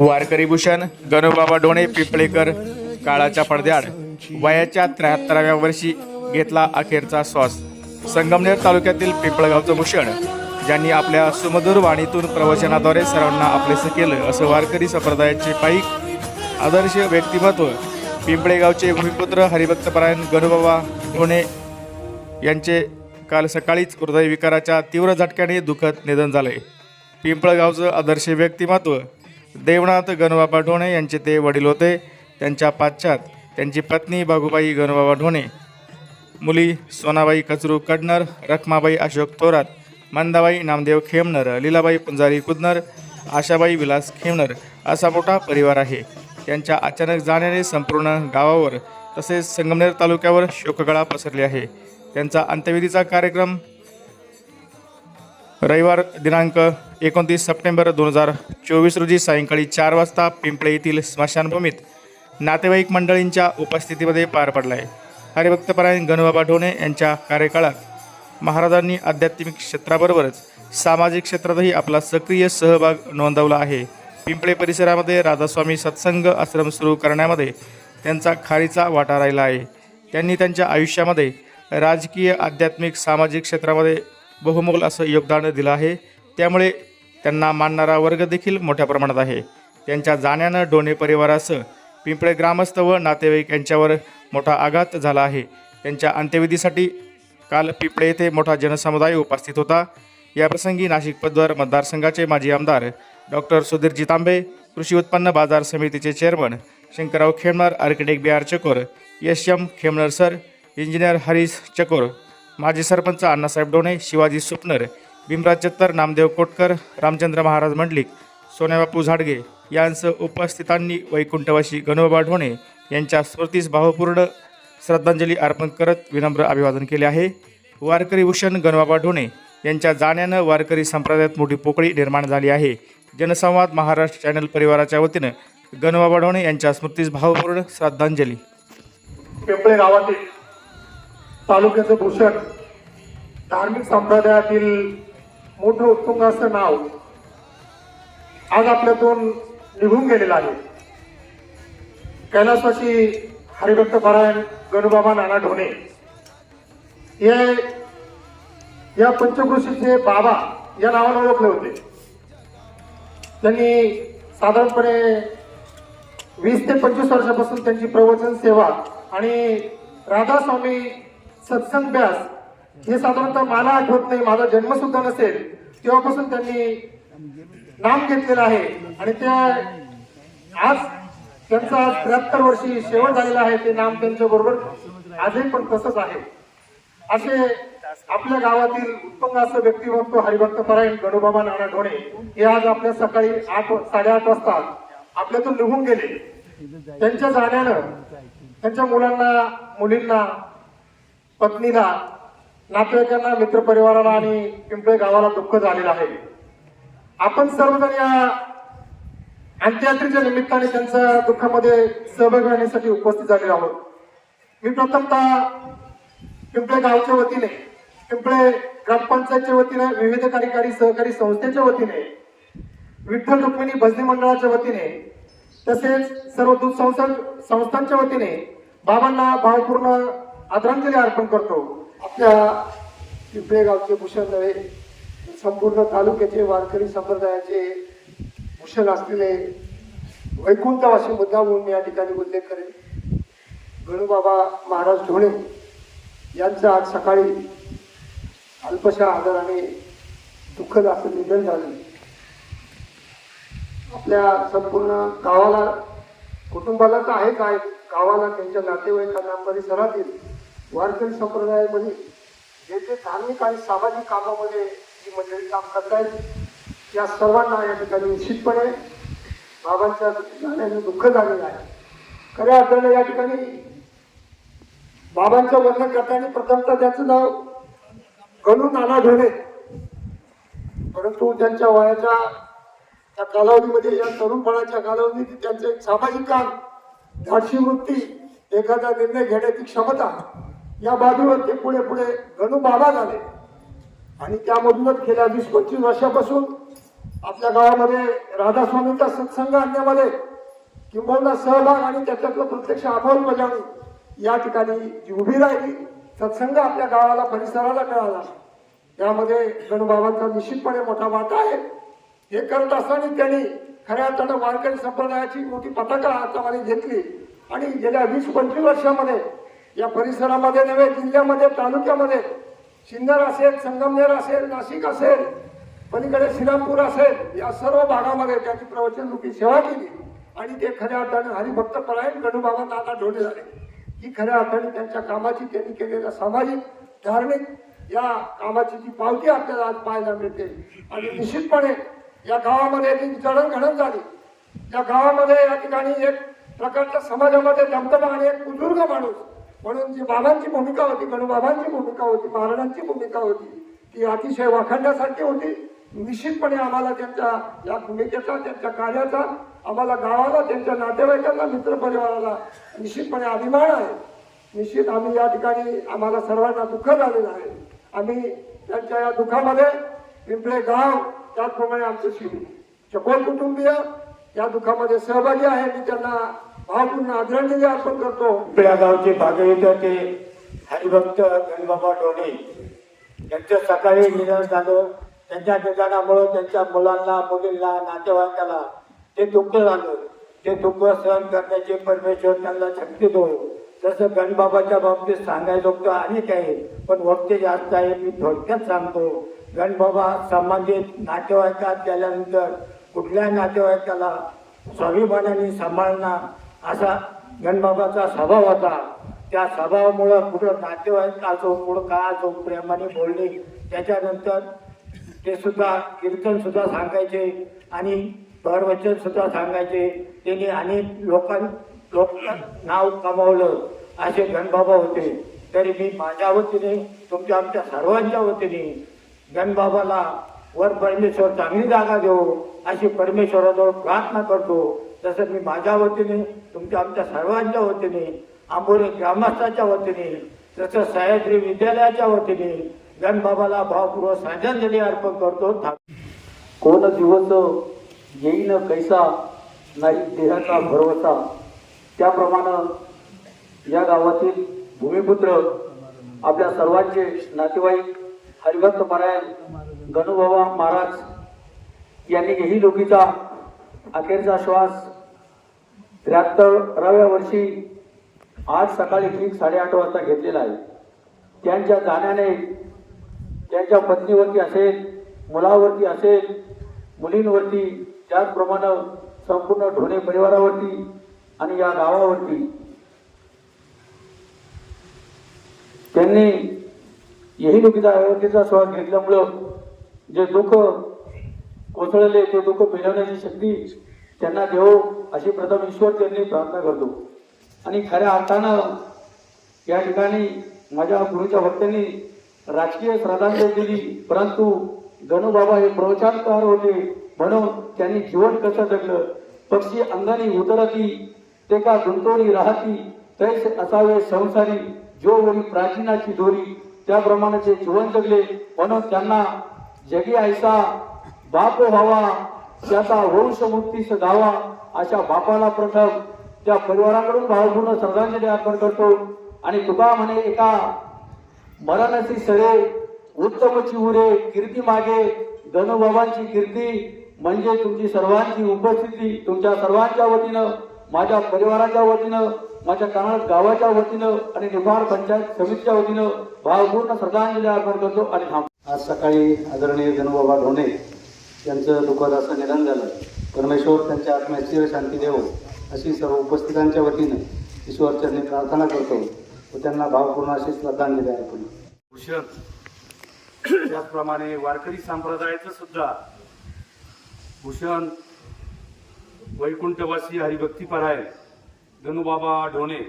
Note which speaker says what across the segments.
Speaker 1: वारकरी भूषण गणूबाबा डोणे पिंपळेकर काळाच्या पडद्याड वयाच्या त्र्याहत्तराव्या वर्षी घेतला अखेरचा श्वास. संगमनेर तालुक्यातील पिंपळगावचं भूषण ज्यांनी आपल्या सुमधुर वाणीतून प्रवचनाद्वारे सर्वांना आपलेसं केलं असं वारकरी संप्रदायाचे पाईक आदर्श व्यक्तिमत्व पिंपळेगावचे भूमिपुत्र हरिभक्तपरायण गणूबाबा डोणे यांचे काल सकाळीच हृदयविकाराच्या तीव्र झटक्याने दुःखद निधन झाले पिंपळगावचं आदर्श व्यक्तिमत्व देवनाथ गणबाबा ढोणे यांचे ते वडील होते. त्यांच्या पाश्चात त्यांची पत्नी बागुबाई गणबाबा ढोणे मुली सोनाबाई कचरू कडनर रखमाबाई अशोक थोरात मंदाबाई नामदेव खेमनर लीलाबाई पुंजारी कुदनर आशाबाई विलास खेमनर असा मोठा परिवार आहे. त्यांच्या अचानक जाण्याने संपूर्ण गावावर तसेच संगमनेर तालुक्यावर शोककळा पसरली आहे. त्यांचा अंत्यविधीचा कार्यक्रम रविवार दिनांक एकोणतीस सप्टेंबर दोन हजार चोवीस रोजी सायंकाळी चार वाजता पिंपळे येथील स्मशानभूमीत नातेवाईक मंडळींच्या उपस्थितीमध्ये पार पडला आहे हरिभक्तपरायण गणबाबा ढोणे यांच्या कार्यकाळात महाराजांनी आध्यात्मिक क्षेत्राबरोबरच सामाजिक क्षेत्रातही आपला सक्रिय सहभाग नोंदवला आहे. पिंपळे परिसरामध्ये राधास्वामी सत्संग आश्रम सुरू करण्यामध्ये त्यांचा खारीचा वाटा राहिला आहे. त्यांनी त्यांच्या आयुष्यामध्ये राजकीय आध्यात्मिक सामाजिक क्षेत्रामध्ये बहुमोल असं योगदान दिलं आहे. त्यामुळे त्यांना मानणारा वर्ग देखील मोठ्या प्रमाणात आहे. त्यांच्या जाण्यानं डोणे परिवारासह पिंपळे ग्रामस्थ व नातेवाईक यांच्यावर मोठा आघात झाला आहे. त्यांच्या अंत्यविधीसाठी काल पिंपळे येथे मोठा जनसमुदाय उपस्थित होता. याप्रसंगी नाशिक पदवर मतदारसंघाचे माजी आमदार डॉक्टर सुधीरजी तांबे कृषी उत्पन्न बाजार समितीचे chairman Shankarrao Khemnar architect B R Chakor Yash M Khemnar sir engineer Harish Chakor माजी सरपंच अण्णासाहेब डोणे शिवाजी सुपनर भीमराज जत्तर नामदेव कोटकर रामचंद्र महाराज मंडलिक सोन्याबापू झाडगे यांसह उपस्थितांनी वैकुंठवासी गणोबा ढोणे यांच्या स्मृतीस भावपूर्ण श्रद्धांजली अर्पण करत विनम्र अभिवादन केले आहे. वारकरी भूषण गणबाबा ढोणे यांच्या जाण्यानं वारकरी संप्रदायात मोठी पोकळी निर्माण झाली आहे. जनसंवाद महाराष्ट्र चॅनल परिवाराच्या वतीनं गणबाबा ढोणे यांच्या स्मृतीस भावपूर्ण श्रद्धांजली.
Speaker 2: पिंपळे गावातील तालुक्याचं भूषण धार्मिक संप्रदायातील मोठं उत्तुंग असं नाव आज आपल्यातून निघून गेलेलं आहे. कैलासवासी हरिभक्त पारायण गणुबाबा नाना ढोणे हे या पंचकृषीचे बाबा या नावाने ओळखले होते. त्यांनी साधारणपणे वीस ते पंचवीस वर्षापासून त्यांची प्रवचन सेवा आणि राधास्वामी सत्संग व्यास हे साधारणतः मला आठवत नाही माझा जन्म सुद्धा नसेल. तेव्हापासून त्यांनी नाम घेतलेलं आहे. आणि त्या आज त्यांचा आज त्र्याहत्तर वर्षी शेवट झालेला आहे ते नाम त्यांच्या बरोबर आजही पण तसंच आहे. असे आपल्या गावातील उत्तम असं व्यक्तिमत्व हरिभक्त परायण गणोबाबा नाना ढोणे हे आज आपल्या सकाळी आठ साडेआठ वाजता आपल्यातून निघून गेले. त्यांच्या जाण्यानं त्यांच्या मुलांना मुलींना पत्नीला नातेवाईकांना मित्रपरिवाराला आणि पिंपळे गावाला दुःख झालेलं आहे. आपण सर्वजण या अंत्ययात्रेच्या निमित्ताने त्यांच्या दुःखामध्ये सहभाग होण्यासाठी उपस्थित झालेलो आहोत. मी प्रथमतः पिंपळे गावच्या वतीने पिंपळे ग्रामपंचायतच्या वतीने विविध कार्यकारी सहकारी संस्थेच्या वतीने विठ्ठल रुक्मिणी भजनी मंडळाच्या वतीने तसेच सर्व दूध संस्थांच्या वतीने बाबांना भावपूर्ण आदरांजली अर्पण करतो.
Speaker 3: आपल्या पिंपळे गावचे भूषण नव्हे संपूर्ण तालुक्याचे वारकरी संप्रदायाचे भूषण असलेले वैकुंठवासी मुद्दा म्हणून मी या ठिकाणी उल्लेख करेन. गणूबाबा महाराज ढोणे यांचं आज सकाळी अल्पशा आदराने दुःखद असं निधन झालं. आपल्या संपूर्ण गावाला कुटुंबाला तर आहे काय गावाला त्यांच्या नातेवाईकांना परिसरातील वारकरी संप्रदायामध्ये जे जे धार्मिक आणि सामाजिक कामामध्ये ही मंडळी काम करतायत या सर्वांना या ठिकाणी निश्चितपणे बाबांच्या जाण्याने दुःख झालेलं आहे. खऱ्या अर्थानं या ठिकाणी बाबांचं वर्णन करताना प्रथमतः त्याचं नाव गणू नाना ढोणे परंतु त्यांच्या वयाच्या त्या कालावधीमध्ये या तरुणपणाच्या कालावधीत त्यांचं एक सामाजिक काम धाडशी वृत्ती एखादा निर्णय घेण्याची क्षमता या बाबीवर ते पुढे पुढे गणू बाबा झाले. आणि त्यामधूनच गेल्या वीस पंचवीस वर्षापासून
Speaker 2: आपल्या गावामध्ये राधास्वामींचा सत्संग आणण्यामध्ये किंबहुना सहभाग आणि त्याच्यातलं प्रत्यक्ष अंमलबजावणी या ठिकाणी जी उभी राहिली सत्संग आपल्या गावाला परिसराला कळाला. त्यामध्ये गणूबाबांचा निश्चितपणे मोठा वाटा आहे. हे करत असताना त्यांनी खऱ्या अर्थानं वारकरी संप्रदायाची मोठी पताका हातामध्ये घेतली. आणि गेल्या वीस पंचवीस वर्षामध्ये या परिसरामध्ये नव्हे जिल्ह्यामध्ये तालुक्यामध्ये. सिन्नर असेल संगमनेर असेल नाशिक असेल पलीकडे श्रीरामपूर असेल या सर्व भागामध्ये त्यांची प्रवचन रूपी सेवा केली. आणि ते खऱ्या अर्थाने हरिभक्त परायण गडूबाबा आता ढोले झाले. ही खऱ्या अर्थाने त्यांच्या कामाची त्यांनी केलेल्या सामाजिक धार्मिक या कामाची जी पावती आपल्याला आज पाहायला मिळते. आणि निश्चितपणे या गावामध्ये ती जडणघडण झाली. या गावामध्ये या ठिकाणी एक प्रकारच्या समाजामध्ये दमदमा आणि एक बुजुर्ग माणूस म्हणून जी बाबांची भूमिका होती गणूबाबांची भूमिका होती महाराजांची भूमिका होती ती अतिशय वाखाणण्यासारखी होती. निश्चितपणे आम्हाला त्यांच्या या भूमिकेचा त्यांच्या कार्याचा आम्हाला गावाला त्यांच्या नातेवाईकांना मित्रपरिवाराला निश्चितपणे अभिमान आहे. निश्चित आम्ही या ठिकाणी आम्हाला सर्वांना दुःख झालेलं आहे. आम्ही त्यांच्या या दुःखामध्ये पिंपळे गाव त्याचप्रमाणे आमचं शिबिर चकोल कुटुंबीय या दुःखामध्ये सहभागी आहे. मी त्यांना भावपूर्ण जे अर्पण करतो.
Speaker 4: आपल्या गावचे भागवत ते हरिभक्त गणबाबा डोणे यांचं सकाळी निधन झालं. त्यांच्या निधनामुळं त्यांच्या मुलांना मुलींना नातेवाईकाला ते दुःख झालं. ते दुःख सहन करण्याचे परमेश्वर त्यांना शक्ती दो तसं गणबाबाच्या बाबतीत सांगायचं तर अनेक आहे पण वक्ते जास्त आहे मी थोडक्यात सांगतो गणबाबा संबंधित नातेवाईकात गेल्यानंतर कुठल्या नातेवाईकाला स्वाभिमानाने सांभाळणं असा गणबाबाचा स्वभाव होता. त्या स्वभावामुळं कुठं नातेवाईक असो कुठं का असो प्रेमाने बोलणे त्याच्यानंतर ते सुद्धा कीर्तन सुद्धा सांगायचे आणि भरवचन सुद्धा सांगायचे. त्यांनी अनेक लोकां लोक नाव कमावलं. असे गणबाबा होते. तरी मी माझ्या वतीने तुमच्या आमच्या सर्वांच्या वतीने गणबाबाला वर परमेश्वर चांगली जागा देऊ अशी परमेश्वराजवळ प्रार्थना करतो. तसं मी माझ्या वतीने तुमच्या आमच्या सर्वांच्या वतीने आंबोरे ग्रामस्थाच्या वतीने तसं सह्याद्री विद्यालयाच्या वतीने गणबाबाला भावपूर्वक श्रद्धांजली अर्पण करतो.
Speaker 5: कोण दिवस येईन कैसा नाही देहाचा भरवसा त्याप्रमाणे या गावातील भूमिपुत्र आपल्या सर्वांचे नातेवाईक हरिभक्त परायण गणुबाबा महाराज यांनी ही लोकीचा अखेरचा श्वास त्र्याहत्तराव्या वर्षी आज सकाळी ठीक साडेआठ वाजता घेतलेला आहे. त्यांच्या जाण्याने त्यांच्या पत्नीवरती असेल मुलावरती असेल मुलींवरती त्याचप्रमाणे संपूर्ण ढोणे परिवारावरती आणि या गावावरती त्यांनी यही दुखीचा अयोध्येचा श्वास घेतल्यामुळं जे दुःख कोसळले ते दुःख मिळवण्याची शक्ती त्यांना देवो अशी प्रथम ईश्वर त्यांनी प्रार्थना करतो. आणि खऱ्या अर्थानं या ठिकाणी माझ्या गुरुच्या भक्तांनी राजकीय श्रद्धांजली दिली परंतु गणूबाबा हे प्रवचनकार होते म्हणून त्यांनी जीवन कसं जगलं? पक्षी अंगाने उतरती ते का गुंतवणी राहती? तैस असावे संसारी जो वरी प्राचीनाची दोरी. त्याप्रमाणे ते जीवन जगले म्हणून त्यांना जगी ऐसा बाप व्हावा त्याचा वंशमुक्तीस गावा अशा बापाला प्रथम त्या परिवाराकडून भावपूर्ण श्रद्धांजली अर्पण करतो. आणि तुका म्हणे एका मरणसी सरे उत्तमची उरे कीर्ती मागे गणबाबांची कीर्ती म्हणजे तुमची सर्वांची उपस्थिती तुमच्या सर्वांच्या वतीनं माझ्या परिवाराच्या वतीनं माझ्या कनाड गावाच्या वतीनं आणि निफाड पंचायत समितीच्या वतीनं भावपूर्ण श्रद्धांजली अर्पण करतो. आणि
Speaker 6: आज सकाळी आदरणीय गणबाबा ढोणे यांचं दुःखद असं निधन झालं. परमेश्वर त्यांच्या आत्म्यात चिर शांती अशी सर्व उपस्थितांच्या वतीनं ईश्वरचरणी प्रार्थना करतो. व त्यांना भावपूर्ण अशी श्रद्धांजली अर्पण
Speaker 7: उशर. त्याचप्रमाणे वारकरी संप्रदायाचं सुद्धा भूषण वैकुंठवासी हरिभक्तीपराय गणूबाबा ढोणे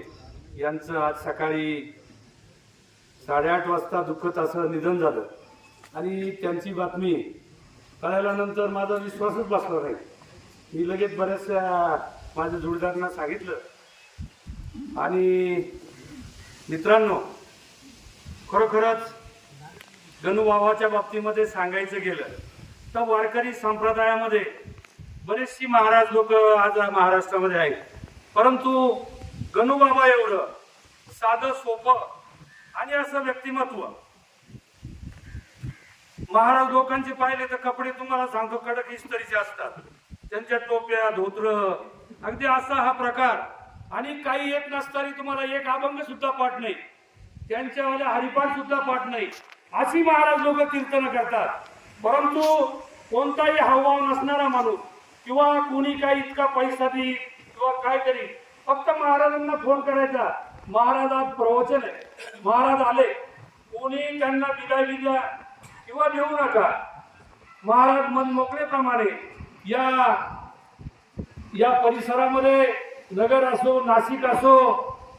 Speaker 7: यांचं आज सकाळी साडेआठ वाजता दुःखद असं निधन झालं. आणि त्यांची बातमी कळाल्यानंतर माझा विश्वासच बसला नाही. मी लगेच बऱ्याचशा माझ्या जोडीदारांना सांगितलं. आणि मित्रांनो खरोखरच गणुभावाच्या बाबतीमध्ये सांगायचं गेलं तर वारकरी संप्रदायामध्ये बरेचशी महाराज लोक आज महाराष्ट्रामध्ये आहेत. परंतु गणुबाबा एवढं साधं सोपं आणि असं व्यक्तिमत्व महाराज लोकांचे पाहिले तर कपडे तुम्हाला सांगतो कडक इस्त्रीचे असतात. त्यांच्या टोप्या धोत्र. अगदी असा हा प्रकार. आणि काही येत नसताना तुम्हाला एक अभंग सुद्धा पाठ नाही. त्यांच्यावाले हरिपाठ सुद्धा पाठ नाही. अशी महाराज लोक कीर्तन करतात. परंतु कोणताही हावभाव नसणारा माणूस किंवा कोणी काही इतका पैसा देईल किंवा काय करील फक्त महाराजांना फोन करायचा. महाराज आज प्रवचन आहे. महाराज आले. कोणी त्यांना विदाय विद्या किंवा देऊ नका. महाराज मन मोकळेप्रमाणे या या परिसरामध्ये नगर असो नाशिक असो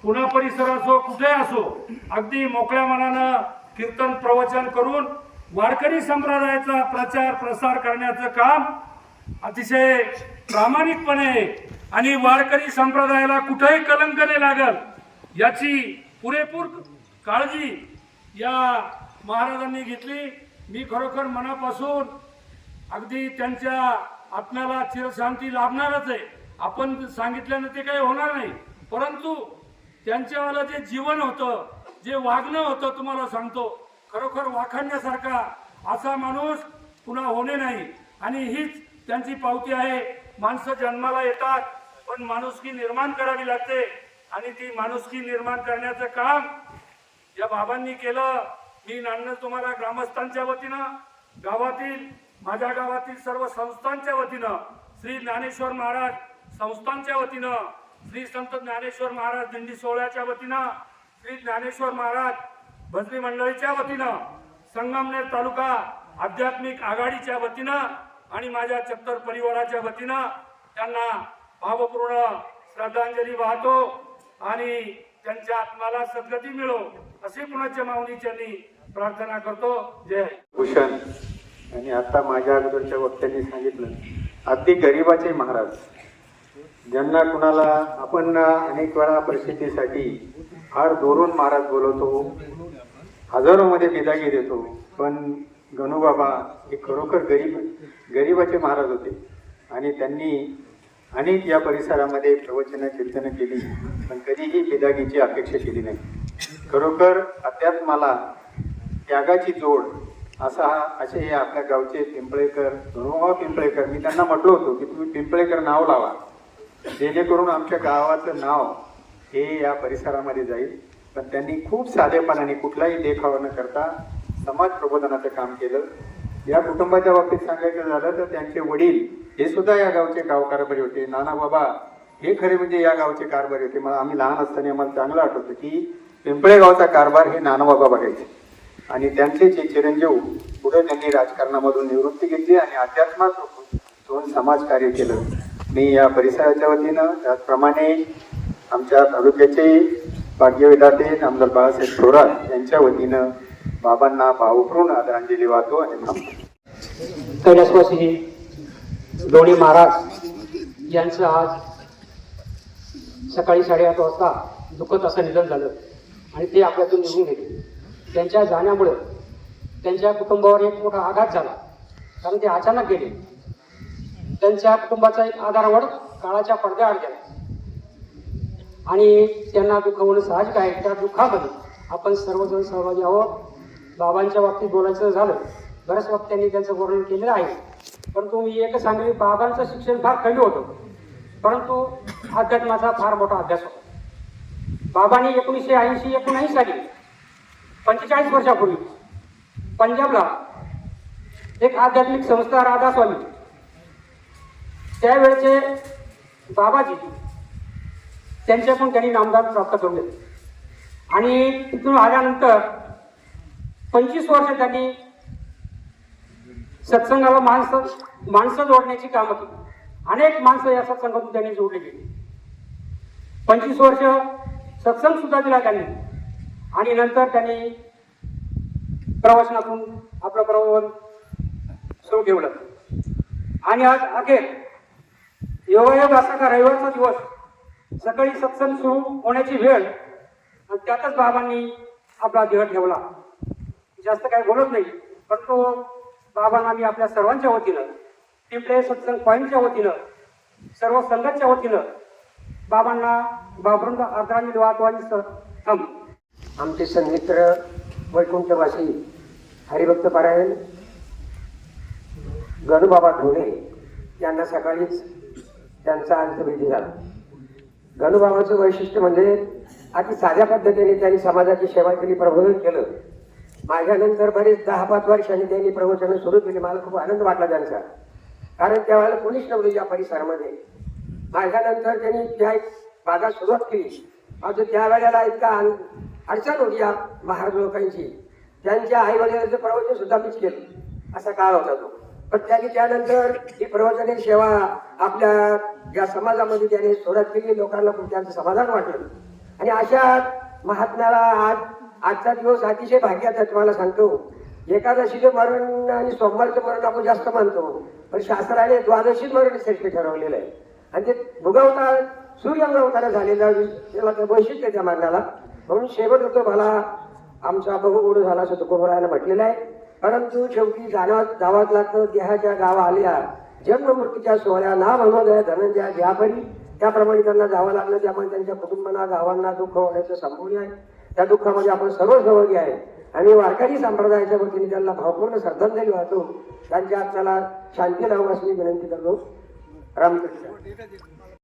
Speaker 7: पुणे परिसर असो कुठे असो अगदी मोकळ्या मनानं कीर्तन प्रवचन करून वारकरी संप्रदायाचा प्रचार प्रसार करण्याचं काम अतिशय प्रामाणिकपणे आणि वारकरी संप्रदायाला कुठेही कलंक नाही लागल याची पुरेपूर काळजी या महाराजांनी घेतली. मी खरोखर मनापासून अगदी त्यांच्या आत्म्याला चिरशांती लाभणारच आहे. आपण सांगितल्यानं ते काही होणार नाही. परंतु त्यांच्यावालं जे जीवन होतं जे वागणं होतं तुम्हाला सांगतो खरोखर वाखाणण्यासारखा असा माणूस पुन्हा होणे नाही. आणि हीच त्यांची पावती आहे. माणसं जन्माला येतात पण माणुसकी निर्माण करावी लागते. आणि ती माणुसकी निर्माण करण्याचं काम या बाबांनी केलं. मी नाणं तुम्हाला ग्रामस्थांच्या वतीनं गावातील माझ्या गावातील सर्व संस्थांच्या वतीनं श्री ज्ञानेश्वर महाराज संस्थांच्या वतीनं श्री संत ज्ञानेश्वर महाराज दिंडी सोहळ्याच्या वतीनं श्री ज्ञानेश्वर महाराज भजनी मंडळीच्या वतीनं संगमनेर तालुका आध्यात्मिक आघाडीच्या वतीनं आणि माझ्या चत्तर परिवाराच्या वतीनं त्यांना भावपूर्ण श्रद्धांजली वाहतो आणि त्यांच्या आत्माला सद्गती मिळो असे पुण्याच्या माऊनी त्यांनी प्रार्थना करतो. जय.
Speaker 8: भूषण आणि आता माझ्या अगोदरच्या वक्त्यांनी सांगितलं. अगदी गरिबाचे महाराज ज्यांना कुणाला आपण अनेक वेळा परिस्थितीसाठी फार दोरून महाराज बोलवतो हजारोमध्ये बिदागी देतो पण गणूबाबा हे खरोखर गरीब गरिबाचे महाराज होते. आणि त्यांनी अनेक या परिसरामध्ये प्रवचनं कीर्तनं केली पण कधीही बिदागीची अपेक्षा केली नाही. खरोखर अध्यात्माला त्यागाची जोड. असा हा असे हे आपल्या गावचे पिंपळेकर गणूबाबा पिंपळेकर मी त्यांना म्हटलो होतो की तुम्ही पिंपळेकर नाव लावा. जेणेकरून आमच्या गावाचं नाव हे या परिसरामध्ये जाईल. पण त्यांनी खूप साधेपणाने कुठलाही देखावा न करता समाज प्रबोधनाचं काम केलं. या कुटुंबाच्या बाबतीत सांगायचं झालं तर त्यांचे वडील हे सुद्धा या गावचे गाव कारभारी होते. नाना बाबा हे खरे म्हणजे या गावचे कारभारी होते. मला आम्ही लहान असताना आम्हाला चांगलं आठवतं की पिंपळे गावचा कारभार हे नानाबाबा बघायचे. आणि त्यांचे जे चिरंजीव पुढे त्यांनी राजकारणामधून निवृत्ती घेतली आणि अध्यात्मात दोन समाजकार्य केलं. मी या परिसराच्या वतीनं त्याचप्रमाणे आमच्या तालुक्याचे भाग्यविधाते आमदार बाळासाहेब थोरात यांच्या वतीनं बाबांना भावपूर्ण आदरांजली वाहतो आणि थांबतो.
Speaker 9: कैलासवासी महाराज यांचं आज सकाळी साडेआठ वाजता दुखत असं निधन झालं आणि ते आपल्यातून निघून गेले. त्यांच्या जाण्यामुळं त्यांच्या कुटुंबावर एक मोठा आघात झाला. कारण ते अचानक गेले. त्यांच्या कुटुंबाचा एक आधारवड काळाच्या पडद्याआड गेला. आणि त्यांना दुःख होणं साहजिक आहे. त्या दुःखामध्ये आपण सर्वजण सहभागी आहोत. बाबांच्या बाबतीत बोलायचं झालं बऱ्याच वक्त्यांनी त्यांचं वर्णन केलेलं आहे. परंतु मी एकच सांगेल बाबांचं शिक्षण फार कमी होतं. परंतु अध्यात्माचा फार मोठा अभ्यास होता. बाबांनी एकोणीसशे ऐंशी एकोणऐंशी साली पंचेचाळीस वर्षापूर्वी पंजाबला एक आध्यात्मिक संस्था राधा स्वामी त्यावेळचे बाबाजी त्यांच्याकडून त्यांनी नामदान प्राप्त करून घेतले. आणि तिथून आल्यानंतर पंचवीस वर्ष त्यांनी सत्संगाला माणसं माणसं जोडण्याची कामं केली. अनेक माणसं या सत्संगातून त्यांनी जोडली गेली. पंचवीस वर्ष सत्संग सुद्धा दिला त्यांनी. आणि नंतर त्यांनी प्रवासनातून आपलं प्रवास सुरू ठेवलं. आणि आज अखेर योगायोग असा का रविवारचा दिवस सकाळी सत्संग सुरू होण्याची वेळ आणि त्यातच बाबांनी आपला देह ठेवला. जास्त काही बोलत नाही पण तो
Speaker 10: बाबांना मी आपल्या सर्वांच्या वतीनं पिंपळे सत्संग पॉईंटच्या वतीनं सर्व संघाच्या वतीनं बाबांना बाबरुंद आदरांजली वाहतो आणि थांब. आमचे सन्मित्र वैकुंठवासी हरिभक्त पारायण गणूबाबा ढोणे यांना सकाळीच त्यांचा अंतविधी झाला. गणूबाबाचं वैशिष्ट्य म्हणजे अति साध्या पद्धतीने त्यांनी समाजाची सेवा केली प्रबोधन केलं. माझ्यानंतर बरेच दहा पाच वर्षांनी त्यांनी प्रवचनं सुरू केली. मला खूप आनंद वाटला त्यांचा. कारण त्यावेळेला कोणीच नव्हतं या परिसरामध्ये. माझ्यानंतर त्यांनी त्या एक भागात सुरुवात केली. मात्र त्यावेळेला इतका अडचण होती या महाराज लोकांची. त्यांच्या आई वडिलांचं प्रवचन सुद्धा मीच केलं. असा काळ होता तो. पण त्यांनी त्यानंतर ही प्रवचने सेवा आपल्या या समाजामध्ये त्यांनी सोडत केली. लोकांना खूप त्यांचं समाधान वाटलं. आणि अशा महात्म्याला आज आजचा दिवस अतिशय भाग्याचा तुम्हाला सांगतो. एकादशीचे मरण आणि सोमवारचं मरण आपण जास्त मानतो. पण शास्त्राने द्वादशी मरण श्रेष्ठ ठरवलेलं आहे. आणि ते भुगवतात. सूर्यअवतार झालेला त्याला ते वैशिष्ट्य त्या मागण्याला म्हणून शेवट होतो मला आमचा बहुगुण झाला असं तुकोबरायला म्हटलेलं आहे. परंतु शेवटी जाणवत जावाच लागतं देहाच्या गावा आल्या जन्म सोहळ्या ना म्हणून धनंजया ज्यापरी त्याप्रमाणे त्यांना जावं लागलं. त्यामुळे त्यांच्या कुटुंबांना गावांना दुःख होण्याचं संभवनीय आहे. त्या दुःखामध्ये आपण सर्व सहभागी आहे. आणि वारकरी संप्रदायाच्या वतीने त्यांना भावपूर्ण श्रद्धांजली वाहतो. त्यांच्या आत्म्याला शांती लावून असली विनंती करतो. रामकृष्ण.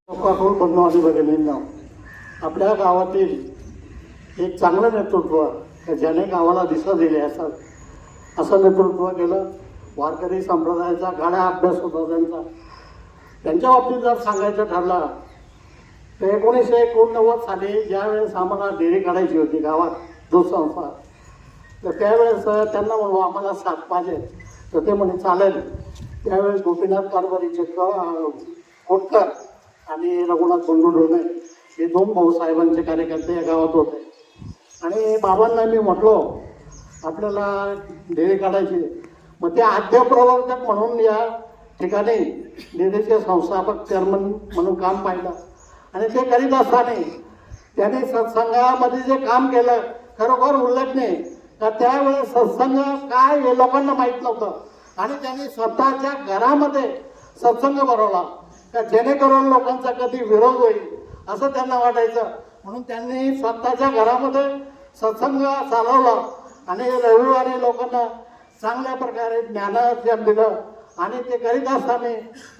Speaker 11: लोकांकडून पद्मावती नाव आपल्या गावातील एक चांगलं नेतृत्व ज्याने गावाला दिशा दिली असं असं नेतृत्व केलं. वारकरी संप्रदायाचा गाड्या अभ्यास होता त्यांचा. त्यांच्या बाबतीत जर सांगायचं ठरलं तर एकोणीसशे एकोणनव्वद साली ज्यावेळेस आम्हाला डेअरी काढायची होती गावात दूध संस्था तर त्यावेळेस त्यांना म्हणू आम्हाला साथ पाहिजे. तर ते म्हणे चालेल. त्यावेळेस गोपीनाथ कारभारीचे कोटकर आणि रघुनाथ बंडू ढोणे हे दोन भाऊसाहेबांचे कार्यकर्ते या गावात होते. आणि बाबांना मी म्हटलो आपल्याला डेअरी काढायची मग ते आद्य प्रवर्तक म्हणून या ठिकाणी डेरेचे संस्थापक चेअरमन म्हणून काम पाहिलं. आणि ते करीत असताना त्याने सत्संगामध्ये जे काम केलं खरोखर उल्लेखनीय का त्यावेळेस सत्संग काय हे लोकांना माहीत नव्हतं. आणि त्यांनी स्वतःच्या घरामध्ये सत्संग भरवला. का जेणेकरून लोकांचा कधी विरोध होईल असं त्यांना वाटायचं. म्हणून त्यांनी स्वतःच्या घरामध्ये सत्संग चालवला. आणि रविवारी लोकांना चांगल्या प्रकारे ज्ञानार्जन दिलं. आणि ते करीत असताना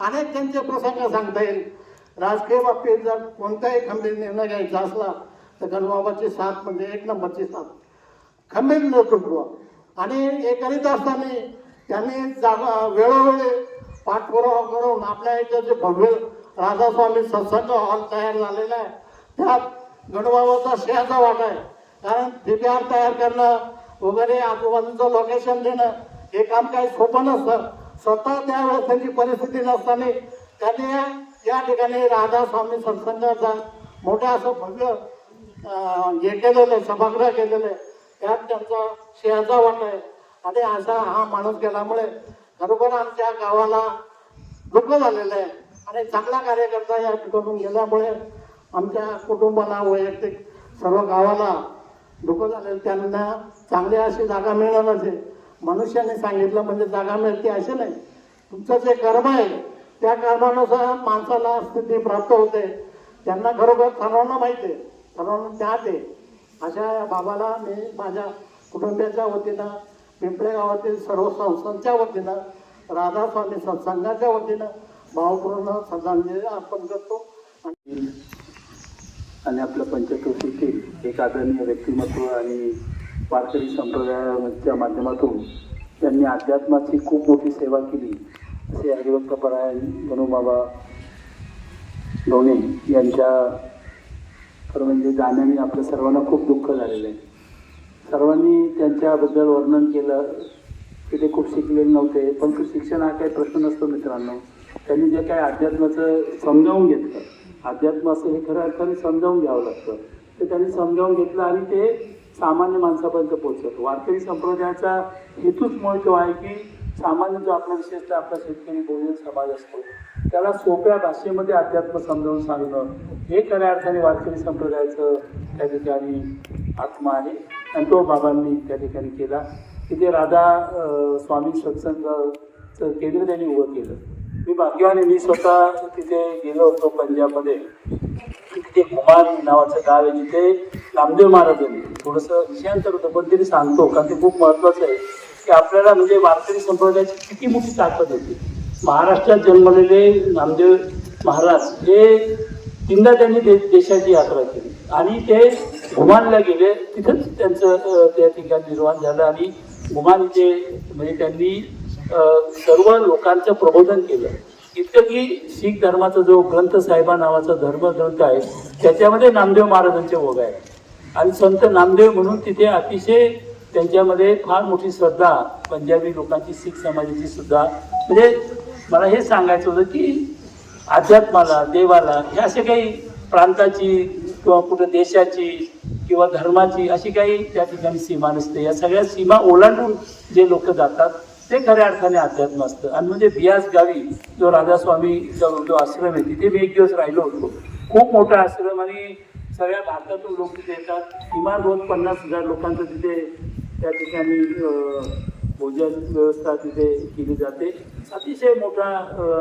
Speaker 11: अनेक त्यांचे प्रसंग सांगता येईल. राजकीय बाबतीत जर कोणताही खंबीर निर्णय घ्यायचा असला तर गणबाबाची साथ म्हणजे एक नंबरची साथ. खंबीर नेतृत्व. आणि हे करीत असताना त्यांनी जागा वेळोवेळी पाठपुरावा करून आपल्या इथं जे भव्य राधास्वामी सत्संग हॉल तयार झालेला आहे त्यात गणबाबाचा श्रेयाचा वाटा आहे. कारण दिव्यार तयार करणं वगैरे आजूबाजूचं लोकेशन देणं हे काम काही सोपं नसतं. स्वतः त्यावेळेस त्यांची परिस्थिती नसताना त्यांनी या ठिकाणी राधास्वामी सत्संगाचा मोठा असं भव्य हे केलेलं आहे सभागृह केलेलं आहे. त्यात त्यांचा श्रेयाचा वाटा आहे. आणि असा हा माणूस गेल्यामुळे खरोखर आमच्या गावाला दुःख झालेलं आहे. आणि चांगला कार्यकर्ता या ठिकाणून गेल्यामुळे आमच्या कुटुंबाला वैयक्तिक सर्व गावाला दुःख झालेलं त्यांना चांगली अशी जागा मिळणार नसेल मनुष्याने सांगितलं म्हणजे जागा मिळते असे नाही. तुमचं जे कर्म आहे त्या कर्मानुसार माणसाला स्थिती प्राप्त होते. त्यांना खरोखर सर्वांना माहिती आहे. सर्वांना त्यात आहे. अशा या बाबाला मी माझ्या कुटुंबियाच्या वतीनं पिंपळे गावातील सर्व संस्थांच्या वतीनं राधा स्वामी सत्संगाच्या वतीनं भावपूर्ण श्रद्धांजली अर्पण करतो. आणि
Speaker 12: आपल्या पंचक्रोशीतील एक आदरणीय व्यक्तिमत्व आणि वारकरी संप्रदायाच्या माध्यमातून त्यांनी अध्यात्माची खूप मोठी सेवा केली असे हरिभक्त परायण गणूबाबा धोणे यांच्या खरं म्हणजे जाण्याने आपल्या सर्वांना खूप दुःख झालेलं आहे. सर्वांनी त्यांच्याबद्दल वर्णन केलं. की ते खूप शिकलेले नव्हते. पण तो शिक्षण हा काही प्रश्न नसतो मित्रांनो. त्यांनी जे काही अध्यात्माचं समजावून घेतलं. अध्यात्म असं हे खरं अर्थाने समजावून घ्यावं लागतं. ते त्यांनी समजावून घेतलं आणि ते सामान्य माणसापर्यंत पोहोचत वारकरी संप्रदायाचा हेतूच महत्त्व आहे की सामान्य जो आपला विशेषतः आपला शेतकरी बहुजन समाज असतो त्याला सोप्या भाषेमध्ये अध्यात्म समजावून सांगणं हे खऱ्या अर्थाने वारकरी संप्रदायाचं त्या ठिकाणी आत्मा आहे. आणि तो बाबांनी त्या ठिकाणी केला. तिथे राधा स्वामी सत्संगाचं केंद्र त्यांनी उभं केलं. मी भाग्यवाने मी स्वतः तिथे गेलो होतो पंजाबमध्ये. तिथे कुमार नावाचं गाव आहे जिथे नामदेव महाराजांनी थोडंसं विषयांतर होतं पण तरी सांगतो कारण ते खूप महत्त्वाचं आहे. की आपल्याला म्हणजे वारकरी संप्रदायाची किती मोठी ताकद होती. महाराष्ट्रात जन्मलेले नामदेव महाराज हे तीनदा त्यांनी दे देशाची यात्रा केली. आणि ते घुमानला गेले. तिथंच त्यांचं त्या ठिकाणी निर्माण झालं आणि घुमान इथे म्हणजे त्यांनी सर्व लोकांचं प्रबोधन केलं. इतकं की शीख धर्माचा जो ग्रंथ साहेबा नावाचा धर्मग्रंथ आहे त्याच्यामध्ये नामदेव महाराजांचे ओघ आहे आणि संत नामदेव म्हणून तिथे अतिशय त्यांच्यामध्ये फार मोठी श्रद्धा पंजाबी लोकांची शीख समाजाची सुद्धा. म्हणजे मला हे सांगायचं होतं की अध्यात्माला देवाला हे असे काही प्रांताची किंवा कुठं देशाची किंवा धर्माची अशी काही त्या ठिकाणी सीमा नसते. या सगळ्या सीमा ओलांडून जे लोक जातात ते खऱ्या अर्थाने अध्यात्म असतं. आणि म्हणजे बियास गावी जो राधास्वामीचा जो आश्रम आहे तिथे मी एक दिवस राहिलो होतो. खूप मोठा आश्रम आणि सगळ्या भारतातून लोक तिथे येतात. किमान दोन पन्नास हजार लोकांचं तिथे त्या ठिकाणी भोजन व्यवस्था तिथे केली जाते. अतिशय मोठा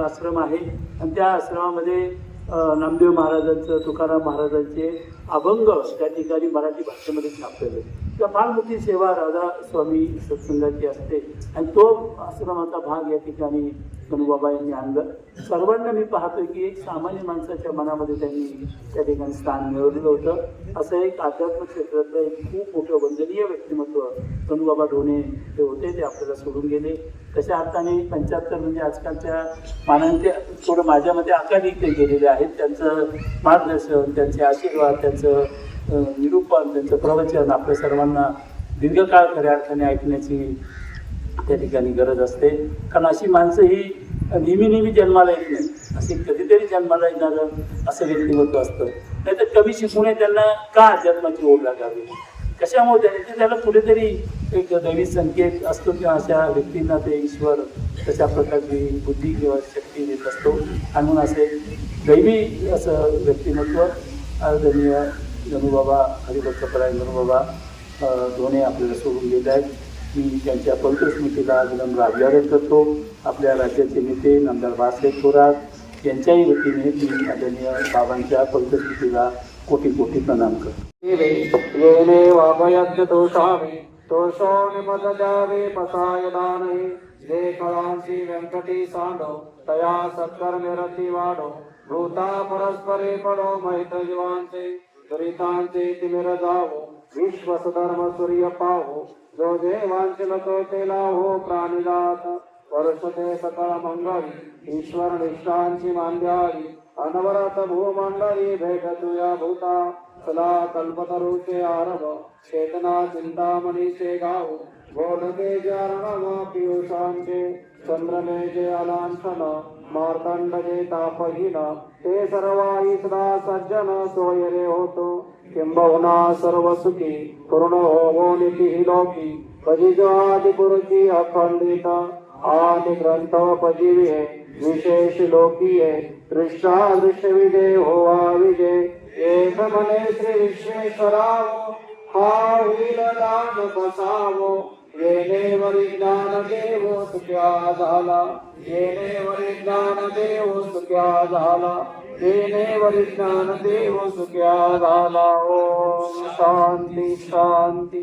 Speaker 12: आश्रम आहे. आणि त्या आश्रमामध्ये नामदेव महाराजांचं तुकाराम महाराजांचे अभंग त्या ठिकाणी मराठी भाषेमध्ये छापलेले त्या फार मोठी सेवा राधा स्वामी सत्संगाची असते. आणि तो आश्रमाचा भाग या ठिकाणी गणूबाबा यांनी आणलं. सर्वांना मी पाहतोय की एक सामान्य माणसाच्या मनामध्ये त्यांनी त्या ठिकाणी स्थान मिळवलेलं होतं. असं एक आध्यात्म क्षेत्रातलं एक खूप मोठं वंदनीय व्यक्तिमत्व कनुबाबा ढोणे हे होते ते आपल्याला सोडून गेले. तशा अर्थाने पंच्याहत्तर म्हणजे आजकालच्या मानांचे थोडं माझ्यामध्ये अकाधिक ते गेलेले आहेत. त्यांचं मार्गदर्शन त्यांचे आशीर्वाद त्यांचं निरूपण त्यांचं प्रवचन आपल्या सर्वांना दीर्घकाळ खऱ्या अर्थाने ऐकण्याची त्या ठिकाणी गरज असते. कारण अशी माणसं ही नेहमी नेहमी जन्माला येत नाही असे कधीतरी जन्माला येणारं असं व्यक्तिमत्व असतं. नाहीतर कमी शिकून त्यांना का अध्यात्माची ओढ लागावी? कशामुळे त्याने? ते त्याला कुठेतरी एक दैवी संकेत असतो किंवा अशा व्यक्तींना ते ईश्वर तशा प्रकारची बुद्धी किंवा शक्ती देत असतो. आणि म्हणून असे दैवी असं व्यक्तिमत्व आदरणीय गणूबाबा हरिभक्तपराय गणूबाबा दोन्ही आपल्याला सोडून गेले आहेत. मी त्यांच्या पवित्र विलंब विनम्र अभिवादन करतो. आपल्या राज्याचे नेते नामदार बाळासाहेब थोरात यांच्याही वतीने मी आदरणीय बाबांच्या पवित्र कोटी कोटी प्रणाम करतो.
Speaker 13: येने वापयज्ञ दोषामि दोषो निमदजावे पसाय दाने जे कळांची व्यंकटी सांडो तया सत्कर्मे रती वाढो. भूता परस्परे पडो मैत जीवांचे दुरितांचे तिमिर जावो. जो जे वांचल तो ते हो प्राणिनाथ वर्षते सकळ मंगल ईश्वर निष्ठांची मांद्याळी अनवरत भूमंडळी भेट तुया भूता सदा कल्पतरुचे आरभ चेतना चिंतामणीचे गाव बोलके अर्णव पियुषांचे चंद्रमेजे अलांछन मार्तंड जे तापहीन ते सर्वाई सदा सज्जन सोयरे होतो. किंबहुना सर्व सुखी पूर्ण होवो निती लोकी पजिजवादि गुरुची अखंडित आदि ग्रंथ पजिवे विशेष लोकीये दृष्टा दृश्य विजय होवा विजय एक मने श्री विश्वेश्वराव हा होईल दान बसावो येणे वरी ज्ञान देव सुख्या झाला। येणे वरी ज्ञान देव सुख्या झाला। तेने वरी देव सुख्या झाला ओम शांती शांती।